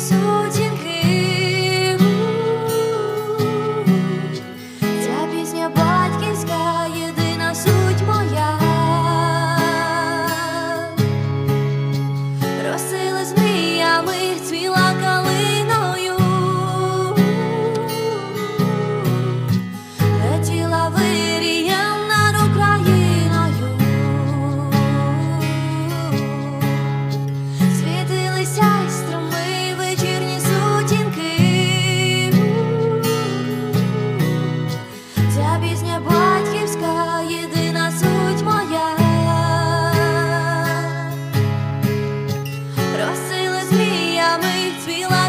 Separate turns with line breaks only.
so зміями цвіла.